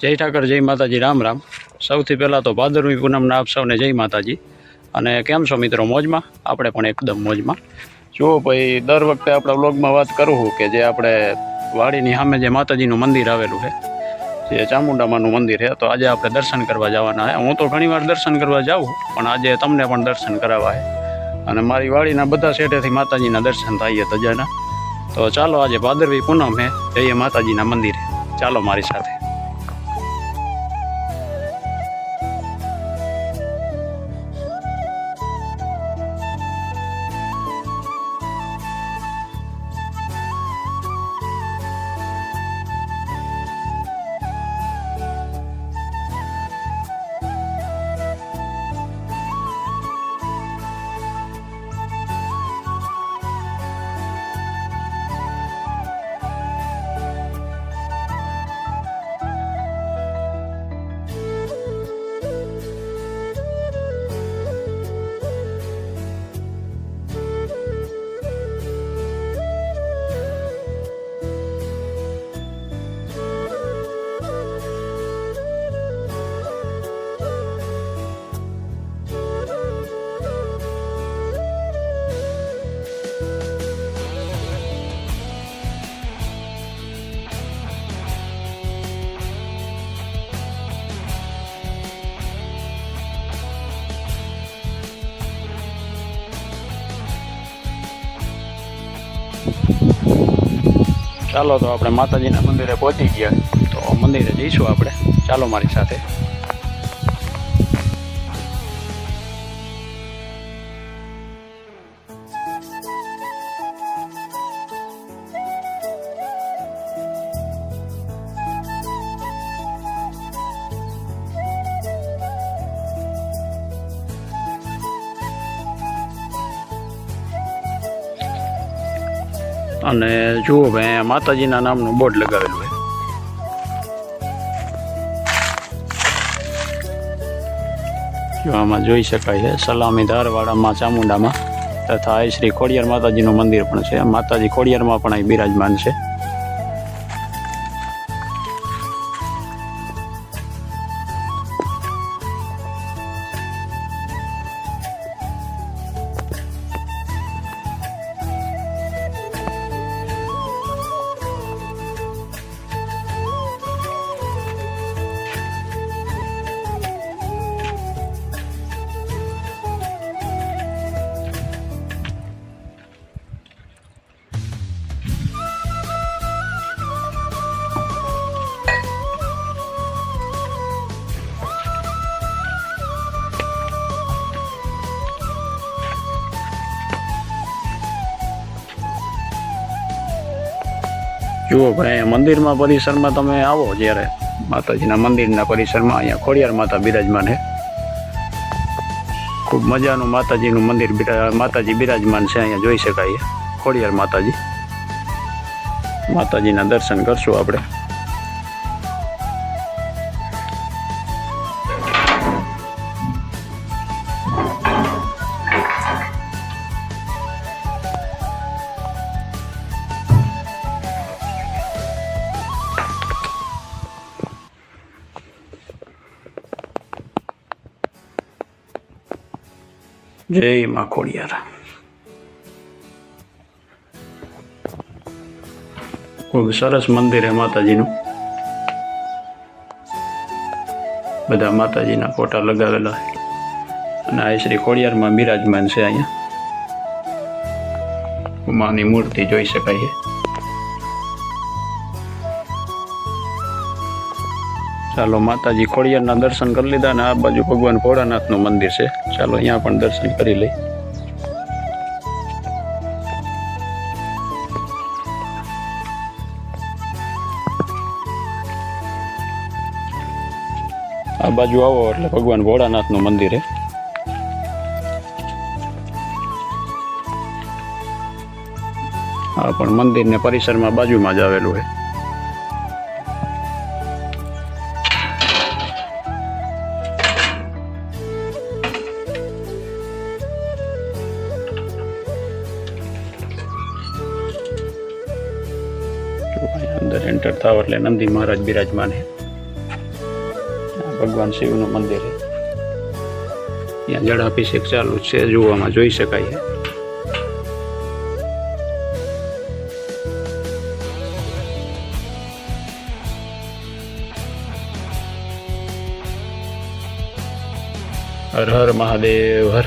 જય ઠાકર, જય માતાજી, રામ રામ. સૌથી પહેલાં તો ભાદરવી પૂનમના આપ સૌને જય માતાજી. અને કેમ છો મિત્રો, મોજમાં? આપણે પણ એકદમ મોજમાં. જુઓ ભાઈ, દર વખતે આપણા વ્લોગમાં વાત કરું કે જે આપણે વાડીની સામે જે માતાજીનું મંદિર આવેલું છે, જે ચામુંડામાનું મંદિર છે, તો આજે આપણે દર્શન કરવા જવાના છે. હું તો ઘણીવાર દર્શન કરવા જાઉં પણ આજે તમને પણ દર્શન કરાવવા છે. અને મારી વાડીના બધા શેઠેથી માતાજીના દર્શન થાય છે તજાના. તો ચાલો આજે ભાદરવી પૂનમ હે જઈએ માતાજીના મંદિરે. ચાલો મારી સાથે. ચાલો તો આપણે માતાજીના મંદિરે પહોંચી ગયા. તો મંદિરે જઈશું આપણે. ચાલો મારી સાથે. અને જુઓ ભાઈ માતાજીના નામનું બોર્ડ લગાવેલું જો આમાં જોઈ શકાય છે, સલામી ધારવાડામાં, ચામુંડામાં, તથા શ્રી ખોડિયાર માતાજીનું મંદિર પણ છે. માતાજી ખોડિયારમાં પણ અહીં બિરાજમાન છે. જુઓ ભાઈ અહીંયા મંદિરમાં પરિસરમાં તમે આવો જ્યારે માતાજીના મંદિરના પરિસરમાં અહીંયા ખોડિયાર માતા બિરાજમાન છે. ખૂબ મજાનું માતાજીનું મંદિર માતાજી બિરાજમાન છે, અહીંયા જોઈ શકાય ખોડિયાર માતાજી. માતાજીના દર્શન કરશું આપણે. જય માં ખોડિયાર ખૂબ સરસ મંદિર હે માતાજીનું બધા માતાજીના ફોટા લગાવેલા અને આ શ્રી ખોડિયારમાં બિરાજમાન છે અહીંયા ઉમાની મૂર્તિ જોઈ શકાય છે ચાલો માતાજી ખોડિયારના દર્શન કરી લીધા અને આ બાજુ ભગવાન ભોળાનાથનું મંદિર છે. ચાલો અહીંયા પણ દર્શન કરી લઈ આ બાજુ આવો એટલે ભગવાન ભોળાનાથનું મંદિર છે. આ પણ મંદિરને પરિસરમાં બાજુમાં જ આવેલું છે. અંદર એન્ટર થાવ એટલે નંદી મહારાજ બિરાજમાન છે ભગવાન શિવનું મંદિર છે ત્યાં જળાભિષેક ચાલુ છે, જોવામાં જોઈ શકાય છે હર હર મહાદેવ, હર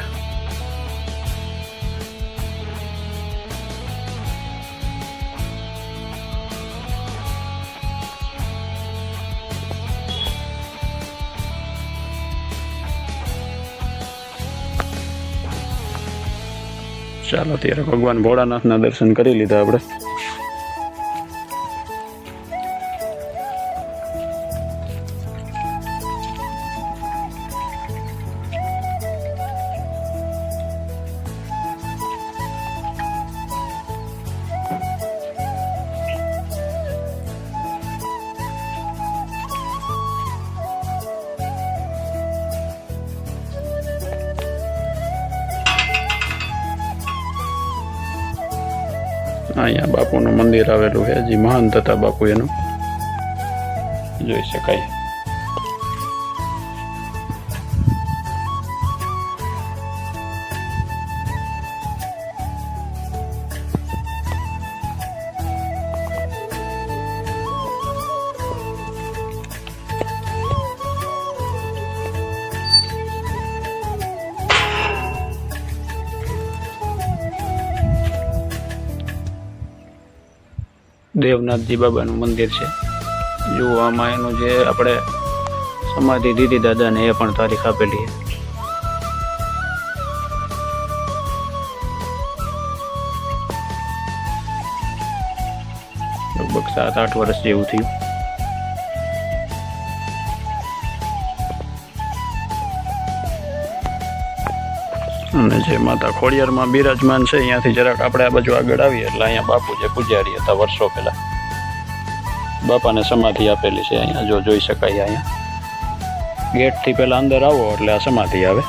ચાલો ત્યારે ભગવાન ભોળાનાથના દર્શન કરી લીધા આપણે. અહીંયા બાપુનું મંદિર આવેલું છે હજી મહાન થતા બાપુ એનું જોઈ શકાય. દેવનાથજી બાબાનું મંદિર છે. જુઓ, આમાં એનું જે આપણે સમાધિ દીદી દાદાને એ પણ તારીખ આપેલી છે. લગભગ સાત આઠ વર્ષ જેવું થયું. અને જે માતા ખોડિયારમાં બિરાજમાન છે, અહીંયાથી જરાક આપણે આ બાજુ આગળ આવીએ, એટલે અહીંયા બાપુ જે પૂજારી હતા વર્ષો પહેલા. બાપાને સમાધિ આપેલી છે અહીંયા, જો જોઈ શકાય અહીંયા. ગેટથી પહેલાં અંદર આવો, એટલે આ સમાધિ આવે.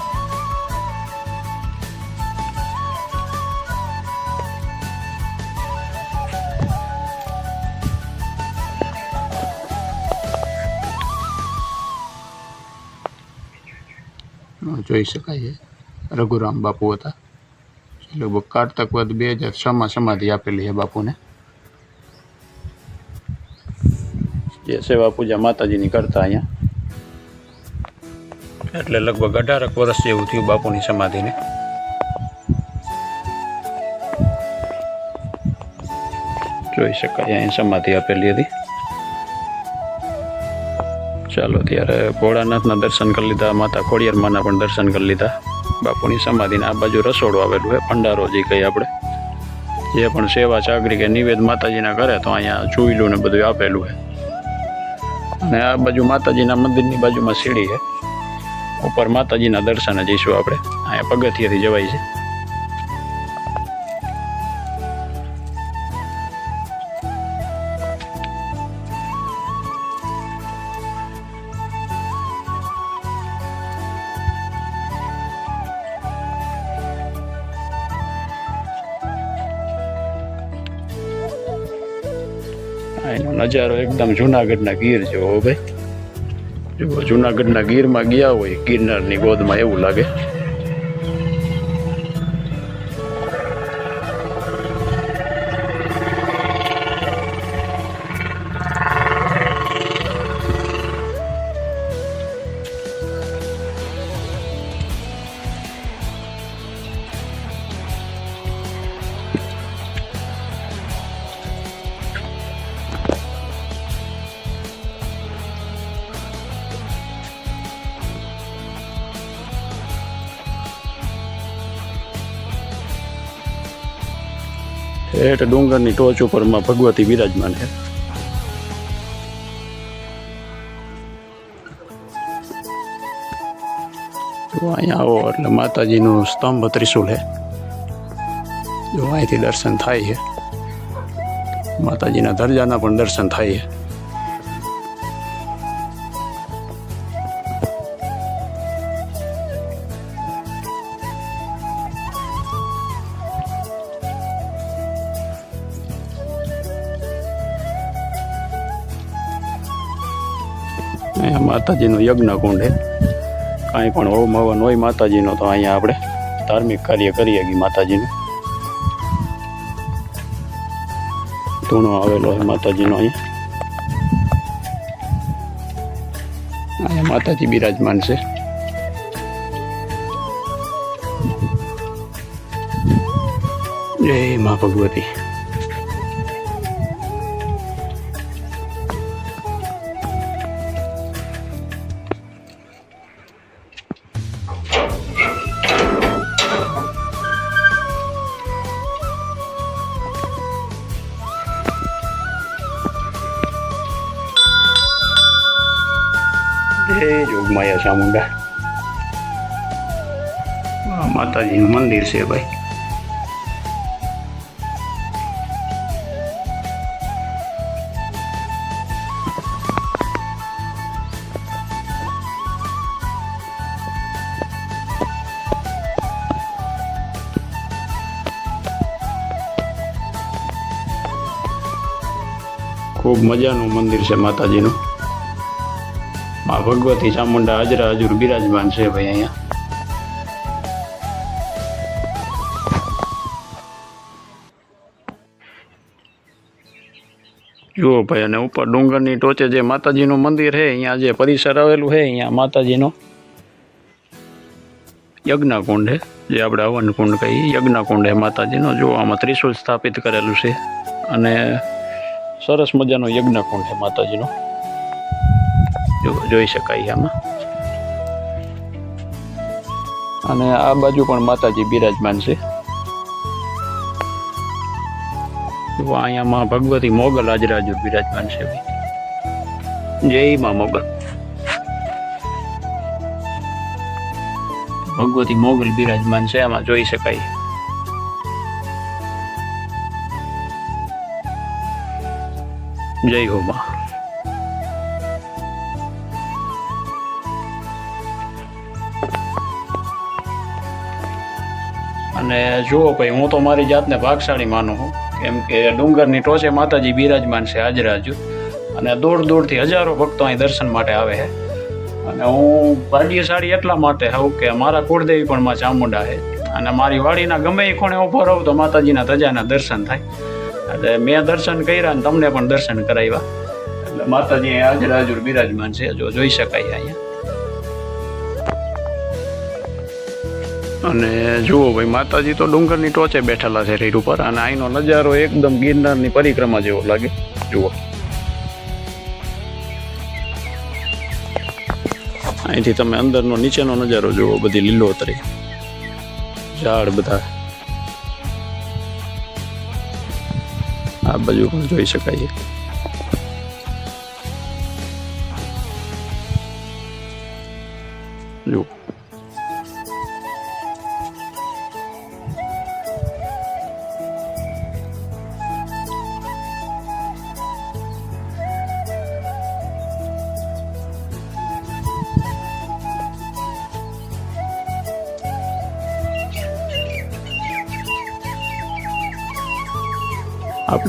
જોઈ શકાય છે. રઘુરામ બાપુ હતા. લગભગ કારતક વધ બે હજાર છમાં સમાધિ આપેલી છે બાપુને. જે સેવા પૂજા માતાજીની કરતા અહીંયા. એટલે લગભગ અઢારક વર્ષ જેવું થયું બાપુની સમાધિને. જોઈ શકાય અહીં સમાધિ આપેલી હતી. ચાલો ત્યારે ભોળાનાથના દર્શન કરી લીધા, માતા ખોડિયારમાંના પણ દર્શન કરી લીધા. બાપુની સમાધિને આ બાજુ રસોડું આવેલું છે, ભંડારો જે કહીએ આપણે. જે પણ સેવા ચાકરી કે નિવેદ માતાજીના કરે તો અહીંયા ચૂઈલું ને બધું આપેલું છે. અને આ બાજુ માતાજીના મંદિરની બાજુમાં સીડી છે. ઉપર માતાજીના દર્શને જઈશું આપણે. અહીંયા પગથિયેથી જવાય છે. નજારો એકદમ જુનાગઢના ગીર જેવો ભાઈ. જુઓ, જુનાગઢના ગીરમાં ગયા હોય, ગિરનારની ગોદમાં એવું લાગે. ઠેઠ ડુંગરની ટોચ ઉપરમાં ભગવતી બિરાજમાન છે. અહીંયા આવો એટલે માતાજીનું સ્તંભ ત્રિશુલ છે. દર્શન થાય છે. માતાજીના દરજાના પણ દર્શન થાય છે. અહીંયા માતાજીનો યજ્ઞ કુંડ છે. કાંઈ પણ હોમ હવન હોય માતાજીનો તો અહીંયા આપણે ધાર્મિક કાર્ય કરીએ કે માતાજીનું. ધૂણો આવેલો હોય માતાજીનો અહીંયા. અહીંયા માતાજી બિરાજમાન છે. જય મા ભગવતી. માતાજીનું મંદિર છે ભાઈ. ખૂબ મજાનું મંદિર છે માતાજીનું. મા ભગવતી ચામુંડા હાજરા હજુર બિરાજમાન છે ભાઈ અહીંયા. જુઓ ભાઈ, અને ઉપર ડુંગરની ટોચે જે માતાજીનું મંદિર છે, અહીંયા જે પરિસર આવેલું છે, અહીંયા માતાજીનો યજ્ઞકુંડ છે, જે આપણે હવનકુંડ કહીએ. યજ્ઞકુંડ છે માતાજીનો. જુઓ, આમાં ત્રિશુલ સ્થાપિત કરેલું છે. અને સરસ મજાનો યજ્ઞકુંડ છે માતાજીનો. જોઈ શકાય આમાં. અને આ બાજુ પણ માતાજી બિરાજમાન છે. જો અહીંયા માં ભગવતી મોગલ આજરાજુ બિરાજમાન છે જય માં મોગલ. ભગવતી મોગલ બિરાજમાન છે, આમાં જોઈ શકાય. જય હો માં. અને જુઓ ભાઈ, હું તો મારી જાતને ભાગશાળી માનું છું. કેમ કે ડુંગરની ટોચે માતાજી બિરાજમાન છે આજરાજુ અને દૂર દૂરથી હજારો ભક્તો અહીં દર્શન માટે આવે છે. અને હું ભાગ્યશાળી એટલા માટે હોઉં કે મારા કુળદેવી પણ માં ચામુંડા છે. અને મારી વાડીના ગમે એ ખૂણે ઊભો રહું તો માતાજીના ધજાના દર્શન થાય. એટલે મેં દર્શન કર્યા અને તમને પણ દર્શન કરાવ્યા. એટલે માતાજી આજરાજુ બિરાજમાન છે, જો જોઈ શકાય અહીંયા. અને જુઓ ભાઈ, માતાજી તો ડુંગરની ટોચે બેઠેલા છે રેડ ઉપર અને અહીંનો નજારો એકદમ ગિરનારની પરિક્રમા જેવો લાગે. જુઓ. અહીંથી તમે અંદરનો, નીચેનો નજારો જુઓ, બધી લીલોતરી ઝાડ બધા. આ બાજુ પણ જોઈ શકાય જુઓ.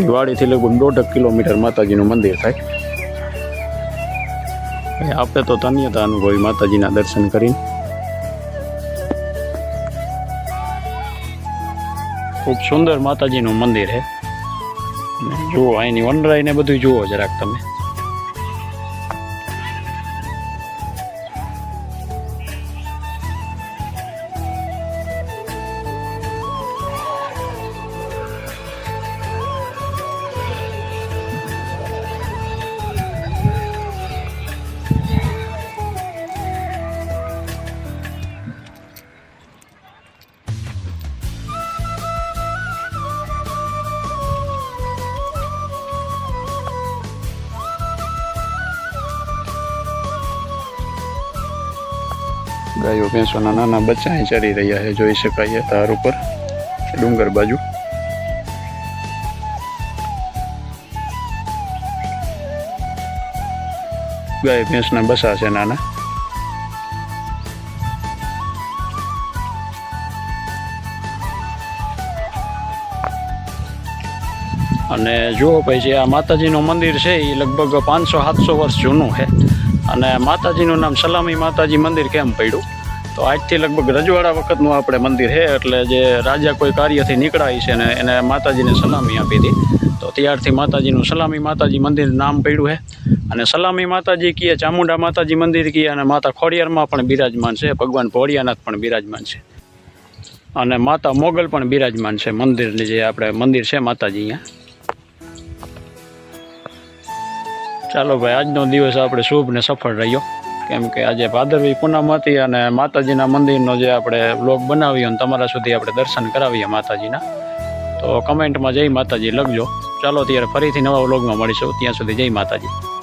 વાડીથી લગભગ દોઢ કિલોમીટર માતાજીનું મંદિર થાય. આપણે તો ધન્યતા અનુભવી માતાજીના દર્શન કરીને. ખૂબ સુંદર માતાજીનું મંદિર છે. જુઓ અહીંની વનરાઈ ને બધું જુઓ જરાક તમે. ગાયો, ભેંસોના નાના બચ્ચા અહીં ચડી રહ્યા છે, જોઈ શકાય ધાર ઉપર ડુંગર બાજુ. ગાય, ભેંસના બસા છે નાના. અને જુઓ ભાઈ જે આ માતાજીનું મંદિર છે એ લગભગ પાંચસો, સાતસો વર્ષ જૂનું છે. અને માતાજીનું નામ સલામી માતાજી મંદિર કેમ પડ્યું? તો આજથી લગભગ રજવાડા વખતનું આપણે મંદિર છે, એટલે જે રાજા કોઈ કાર્યથી નીકળાય છે ને એને માતાજીને સલામી આપી હતી. તો ત્યારથી માતાજીનું સલામી માતાજી મંદિર નામ પડ્યું છે. અને સલામી માતાજી કીએ, ચામુંડા માતાજી મંદિર કીએ અને માતા ખોડિયારમાં પણ બિરાજમાન છે, ભગવાન ભોળિયાનાથ પણ બિરાજમાન છે. અને માતા મોગલ પણ બિરાજમાન છે મંદિરની જે આપણે મંદિર છે માતાજી અહીંયા. ચાલો ભાઈ, આજનો દિવસ આપણે શુભ ને સફળ રહ્યો. કેમ કે આજે ભાદરવી પૂનમ અને માતાજીના મંદિરનો જે આપણે બ્લોગ બનાવ્યો અને તમારા સુધી આપણે દર્શન કરાવીએ માતાજીના. તો કમેન્ટમાં જય માતાજી લખજો. ચાલો ત્યારે ફરીથી નવા બ્લોગમાં મળીશું. ત્યાં સુધી જય માતાજી.